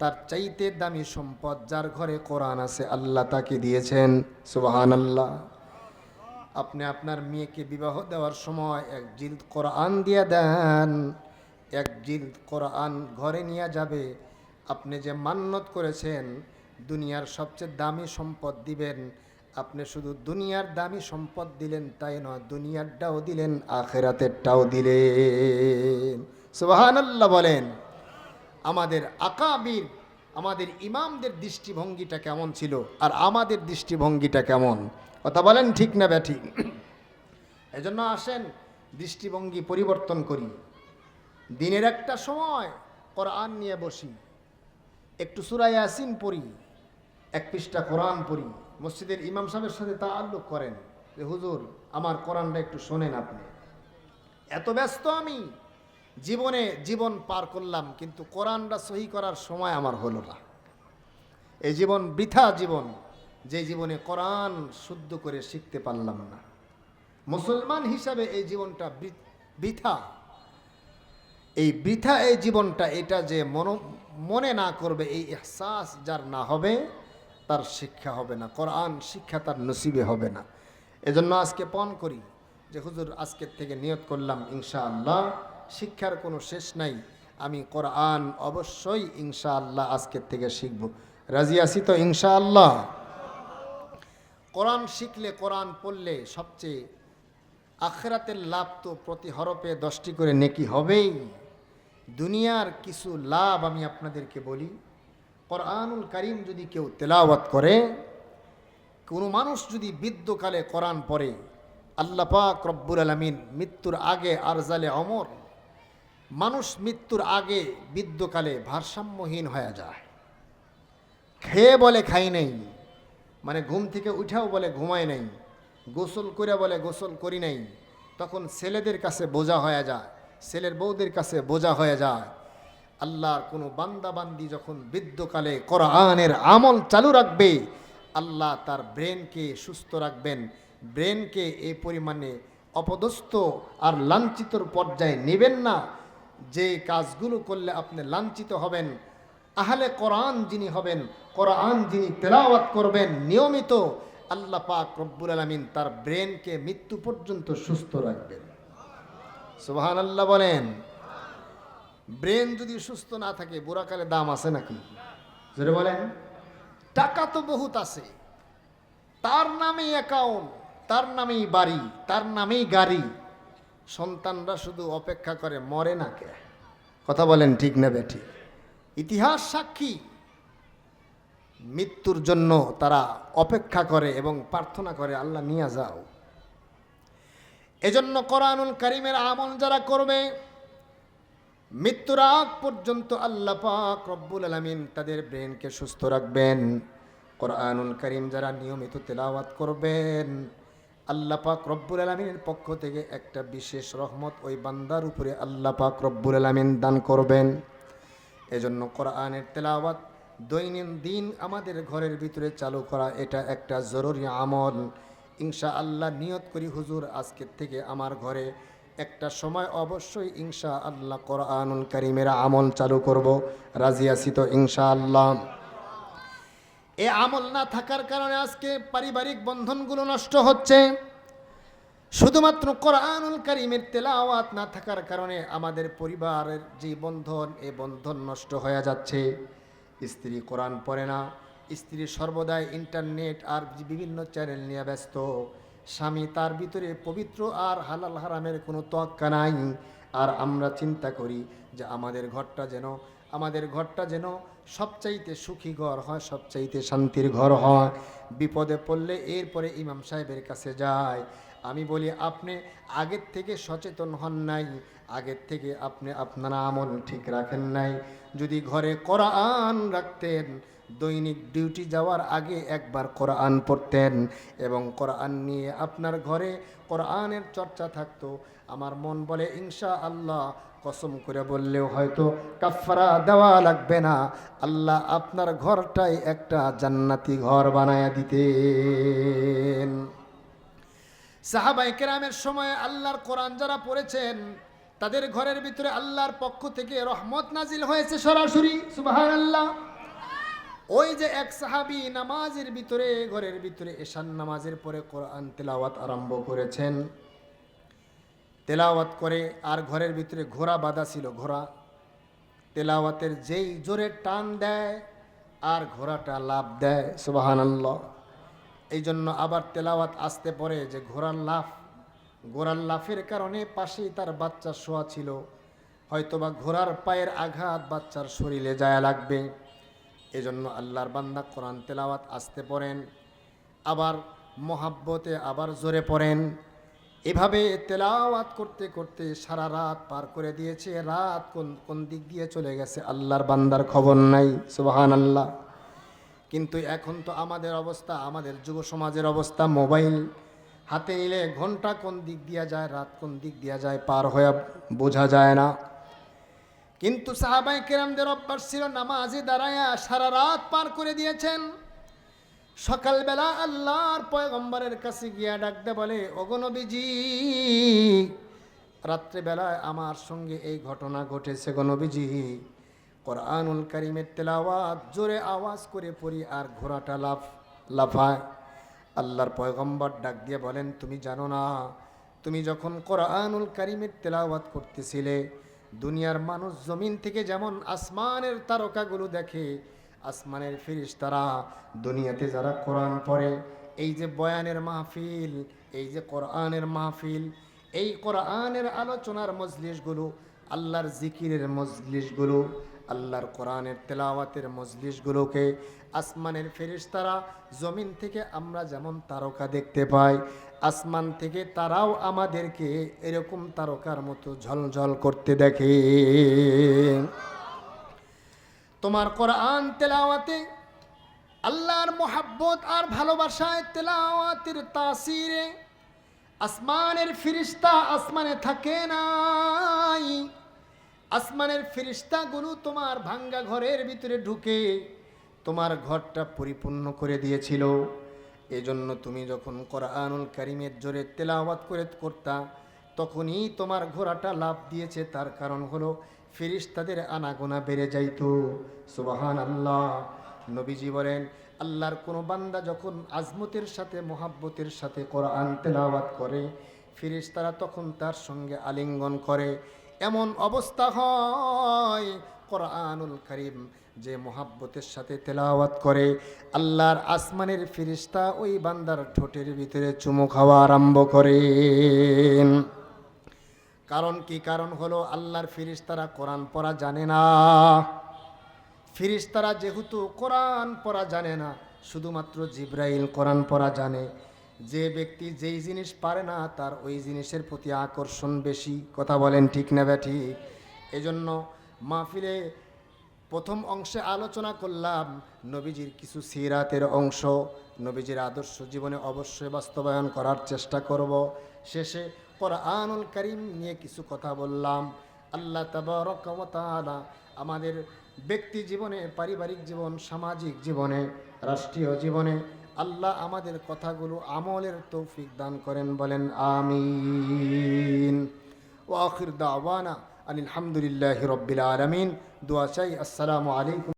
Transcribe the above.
তার চাইতে দামি সম্পদ যার ঘরে কোরআন আছে, আল্লাহ তাকে দিয়েছেন। সুবাহান আল্লাহ আপনি আপনার মেয়েকে বিবাহ দেওয়ার সময় এক জিল্দ কোরআন দিয়ে দেন, এক জিল্দ কোরআন ঘরে নিয়ে যাবে। আপনি যে মান্যত করেছেন, দুনিয়ার সবচেয়ে দামি সম্পদ দিবেন। আপনি শুধু দুনিয়ার দামি সম্পদ দিলেন, তাই নয়, দুনিয়ারটাও দিলেন, আখেরাতেরটাও দিলেন। সুবাহান আল্লাহ বলেন। আমাদের আকাবির, আমাদের ইমামদের দৃষ্টিভঙ্গিটা কেমন ছিল আর আমাদের দৃষ্টিভঙ্গিটা কেমন? কথা বলেন ঠিক না ব্যাঠিক এজন্য আসেন, দৃষ্টিভঙ্গি পরিবর্তন করি। দিনের একটা সময় কোরআন নিয়ে বসি, একটু সুরাই আসিন পড়ি, এক পৃষ্ঠা কোরআন পড়ি। মসজিদের ইমাম সাহেবের সাথে তা আল্লুক করেন যে, হুজুর, আমার কোরআনটা একটু শোনেন আপনি। এত ব্যস্ত আমি জীবনে জীবন পার করলাম, কিন্তু কোরআনটা সহি করার সময় আমার হলো না। এই জীবন বৃথা জীবন, যে জীবনে কোরআন শুদ্ধ করে শিখতে পারলাম না। মুসলমান হিসাবে এই জীবনটা বৃথা। এই বৃথা এই জীবনটা, এটা যে মন, মনে না করবে, এই এহসাস যার না হবে, তার শিক্ষা হবে না। কোরআন শিক্ষা তার নসিবে হবে না। এজন্য আজকে পণ করি যে, হুজুর আজকের থেকে নিয়ত করলাম, ইনশাআল্লাহ। শিক্ষার কোনো শেষ নাই। আমি কোরআন অবশ্যই ইনশাআল্লাহ আজকের থেকে শিখব। রাজি আছি তো ইনশাআল্লাহ? কোরআন শিখলে কোরআন পড়লে সবচেয়ে আখরাতের লাভ তো প্রতি হরপে দশটি করে নেকি হবেই। দুনিয়ার কিছু লাভ আমি আপনাদেরকে বলি। কোরআনুল করিম যদি কেউ তেলাওয়াত করে, কোনো মানুষ যদি বৃদ্ধকালে কোরআন পড়ে, আল্লাহ পাক রব্বুল আলমিন মৃত্যুর আগে আরজালে অমর মানুষ মৃত্যুর আগে বৃদ্ধকালে ভারসাম্যহীন হয়ে যায়। খেয়ে বলে খাই নেই মানে ঘুম থেকে উঠাও বলে ঘুমায় নাই, গোসল করে বলে গোসল করি নাই, তখন ছেলেদের কাছে বোঝা হয়ে যায়, ছেলের বউদের কাছে বোঝা হয়ে যায়, আল্লাহর কোনো বান্দাবান্দি যখন বৃদ্ধকালে কোরআনের আমল চালু রাখবে, আল্লাহ তার ব্রেনকে সুস্থ রাখবেন, ব্রেনকে এই পরিমাণে অপদস্থ আর লাঞ্ছিতর পর্যায়ে নেবেন না যে কাজগুলো করলে আপনি লাঞ্ছিত হবেন, আহলে কোরআন যিনি হবেন, কোরআন যিনি তেলাওয়াত করবেন, নিয়মিত আল্লাহ পাক রব্বুল আলমিন তার ব্রেনকে মৃত্যু পর্যন্ত সুস্থ রাখবেন। সুবহান আল্লাহ বলেন, ব্রেন যদি সুস্থ না থাকে, বুড়াকালে দাম আছে নাকি? বলেন, টাকা তো বহুত আছে, তার নামেই অ্যাকাউন্ট তার নামেই বাড়ি, তার নামেই গাড়ি সন্তানরা শুধু অপেক্ষা করে, মরে না কে? কথা বলেন ঠিক না বেঠিক ইতিহাস সাক্ষী। মৃত্যুর জন্য তারা অপেক্ষা করে এবং প্রার্থনা করে, আল্লাহ নিয়ে যাও। এজন্য কোরআনুল করিমের আমল যারা করবে, মৃত্যুর আগ পর্যন্ত আল্লাহ পাক রব্বুল আলমিন তাদের ব্রেনকে সুস্থ রাখবেন। কোরআনুল করিম যারা নিয়মিত তেলাওয়াত করবেন আল্লাহ পাক রব্বুল আলমিনের পক্ষ থেকে একটা বিশেষ রহমত ওই বান্দার উপরে আল্লাহ পাক রব্বুল আলমিন দান করবেন। এজন্য কোরআনের তেলাওয়াত দৈনন্দিন আমাদের ঘরের ভিতরে চালু করা এটা একটা জরুরি আমল। ইনশা আল্লাহ নিয়ত করি হুজুর আজকের থেকে আমার ঘরে একটা সময় অবশ্যই ইনশা আল্লাহ কোরআনুল করিমের আমল চালু করব। রাজি আছি তো আল্লাহ এ আমল না থাকার কারণে আজকে পারিবারিক বন্ধনগুলো নষ্ট হচ্ছে। শুধুমাত্র কোরআনুল করিমের তেলাওয়াত না থাকার কারণে আমাদের পরিবারের যে বন্ধন, এ বন্ধন নষ্ট হয়ে যাচ্ছে। স্ত্রী কোরআন পড়ে না, স্ত্রী সর্বদাই ইন্টারনেট আর বিভিন্ন চ্যানেল নিয়ে ব্যস্ত। স্বামী তার ভিতরে পবিত্র আর হালাল হারামের কোনো তক্কা নাই। আর আমরা চিন্তা করি যে আমাদের ঘরটা যেন আমাদের ঘরটা যেন সবচাইতে সুখী ঘর হয়, সবচাইতে শান্তির ঘর হয়। বিপদে পড়লে এরপরে ইমাম সাহেবের কাছে যায়। আমি বলি, আপনি আগের থেকে সচেতন হন নাই, আগের থেকে আপনি আপনার আমল ঠিক রাখেন নাই। যদি ঘরে কোরআন রাখতেন দৈনিক ডিউটি যাওয়ার আগে একবার কোরআন পড়তেন এবং কোরআন নিয়ে আপনার ঘরে কোরআনের চর্চা থাকতো। আমার মন বলে ইনশা আল্লাহ কসম করে বললেও হয়তো কাফারা দেওয়া লাগবে না। আল্লাহ আপনার ঘরটাই একটা জান্নাতি ঘর বানায় দিতেন। সাহাবাই কেরামের সময় আল্লাহর কোরআন যারা পড়েছেন, তাদের ঘরের ভিতরে আল্লাহর পক্ষ থেকে রহমত নাজিল হয়েছে সরাসরি সুবাহ আল্লাহ ওই যে এক সাহাবি নামাজের ভিতরে, ঘরের ভিতরে এশান নামাজের পরে কোরআন তেলাওয়াত আরম্ভ করেছেন। তেলাওয়াত করে আর ঘরের ভিতরে ঘোড়া বাঁধা ছিল, ঘোড়া। তেলাওয়াতের যেই জোরে টান দেয় আর ঘোড়াটা লাভ দেয়, সুবাহানাল্লাহ। এই জন্য আবার তেলাওয়াত আসতে পরে যে ঘোড়ার লাফ, ঘোড়ার লাফের কারণে পাশেই তার বাচ্চা শোয়া ছিল। হয়তোবা ঘোড়ার পায়ের আঘাত বাচ্চার শরীরে যায় লাগবে। এজন্য আল্লাহর বান্দা কোরআন তেলাওয়াত আসতে পড়েন, আবার মহাব্বতে আবার জোরে পড়েন। এভাবে তেলাওয়াত করতে করতে সারা রাত পার করে দিয়েছে, রাত কোন কোন দিক দিয়ে চলে গেছে আল্লাহর বান্দার খবর নাই সুবাহান আল্লাহ কিন্তু এখন তো আমাদের অবস্থা, আমাদের যুব সমাজের অবস্থা, মোবাইল হাতে নিলে ঘণ্টা কোন দিক দিয়া যায়, রাত কোন দিক দিয়া যায় পার হয়ে বোঝা যায় না। কিন্তু সাহাবাই কেরামদের অভ্যাস ছিল নামাজে দাঁড়ায়া সারা রাত পার করে দিয়েছেন। সকালবেলা আল্লাহর পয়গম্বরের কাছে গিয়া ডাকতে বলে অগনবীজি রাত্রেবেলায় আমার সঙ্গে এই ঘটনা ঘটেছে গনবীজি কোরআনুল কারিমের তেলাওয়াত জোরে আওয়াজ করে পড়ি আর ঘোড়াটা লাফ, লাফায়। আল্লাহর পয়গম্বর ডাক দিয়ে বলেন, তুমি জানো না, তুমি যখন কোরআনুল কারিমের তেলাওয়াত করতেছিলে দুনিয়ার মানুষ জমিন থেকে যেমন আসমানের তারকাগুলো দেখে, আসমানের ফিরিস তারা দুনিয়াতে যারা কোরআন পড়ে, এই যে বয়ানের মাহফিল, এই যে কোরআনের মাহফিল, এই কোরআনের আলোচনার মজলিশগুলো, আল্লাহর জিকিরের মজলিশগুলো আল্লাহর কোরআনের তেলাওয়াতের মজলিশগুলোকে আসমানের ফেরিস্তারা জমিন থেকে আমরা যেমন তারকা দেখতে পাই, আসমান থেকে তারাও আমাদেরকে এরকম তারকার মতো ঝলঝল করতে দেখে। তোমার কোরআন তেলাওয়াতে আল্লাহর মোহাব্বত আর ভালোবাসায় তেলাওয়াতের তাসিরে আসমানের ফিরিস্তা আসমানে থাকে নাই। আসমানের ফিরিস্তাগুলো তোমার ভাঙ্গা ঘরের ভিতরে ঢুকে তোমার ঘরটা পরিপূর্ণ করে দিয়েছিল। এজন্য তুমি যখন কোরআনুল কারিমের জোরে তেলাওয়াত করে করতা, তখনই তোমার ঘোড়াটা লাভ দিয়েছে। তার কারণ হলো ফিরিস্তাদের আনাগোনা বেড়ে যাইত। সুবাহান আল্লাহ নবীজি বলেন, আল্লাহর কোনো বান্দা যখন আজমতের সাথে, মোহাব্বতের সাথে কোরআন তেলাওয়াত করে ফিরিস্তারা তখন তার সঙ্গে আলিঙ্গন করে। এমন অবস্থা হয়, কোরআনুল করিম যে মোহাব্বতের সাথে তেলাওয়াত করে, আল্লাহর আসমানের ফিরিস্তা ওই বান্দার ঠোঁটের ভিতরে চুমু খাওয়া আরম্ভ করেন। কারণ কি কারণ হলো? আল্লাহর ফিরিস্তারা কোরআন পড়া জানে না। ফিরিস্তারা যেহেতু কোরআন পড়া জানে না, শুধুমাত্র জিব্রাইল কোরআন পড়া জানে। যে ব্যক্তি যেই জিনিস পারে না, তার ওই জিনিসের প্রতি আকর্ষণ বেশি। কথা বলেন ঠিক না ব্যাঠি? এজন্য মাহফিলে প্রথম অংশে আলোচনা করলাম নবীজির কিছু সিরাতের অংশ। নবীজির আদর্শ জীবনে অবশ্যই বাস্তবায়ন করার চেষ্টা করব। শেষে কোরআনুল করিম নিয়ে কিছু কথা বললাম। আল্লাহ তাবারক ওয়া তাআলা আমাদের ব্যক্তি জীবনে, পারিবারিক জীবন, সামাজিক জীবনে, রাষ্ট্রীয় জীবনে আল্লাহ আমাদের কথাগুলো আমলের তৌফিক দান করেন, বলেন আমিন। ওয়াখির দাওয়ানা আলহামদুলিল্লাহ রব্বিল আলমিন। দোয়া চাই, আসসালামু আলাইকুম।